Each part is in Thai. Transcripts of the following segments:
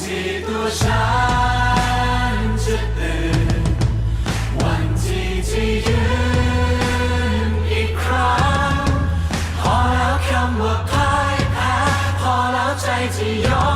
ที่ตัวฉันจะตื่นวันที่ที่ยืนอีกครั้ง พอแล้วคำว่าพ่ายแพ้พอแล้วใจที่ยอม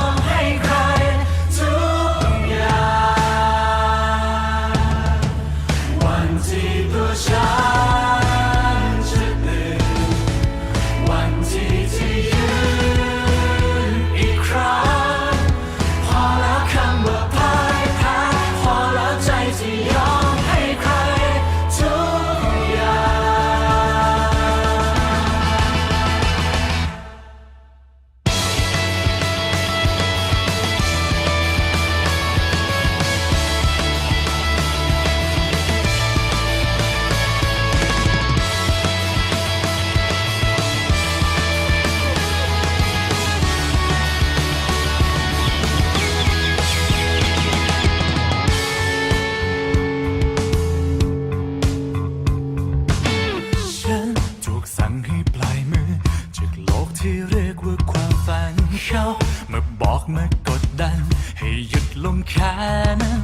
สั่งให้ปลายมือ จากโลกที่เรียกว่าความฝันเขามาบอกมากดดัน ให้หยุดลงแค่นั้น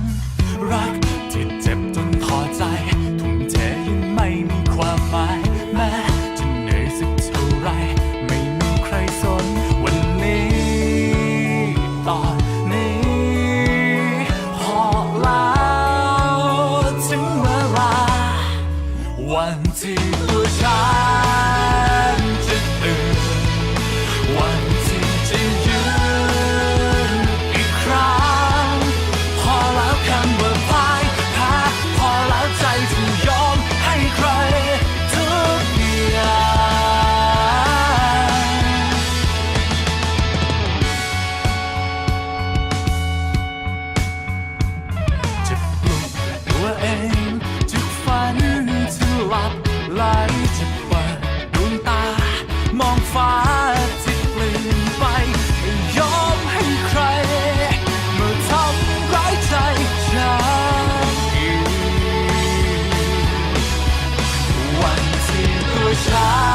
รักที่เจ็บจนพอใจ ทุ่มเทยังไม่มีความหมายแม้จะเหนื่อยสักเท่าไร ไม่มีใครสนวันนี้ตอนนี้พอแล้วถึงเวลาวันที่ตัวฉัน ไหลจะเปิดดวงตา มองฟ้าที่เปลี่ยนไปไม่ยอมให้ใครมาทำร้ายใจฉันอีกวันที่ตัวฉัน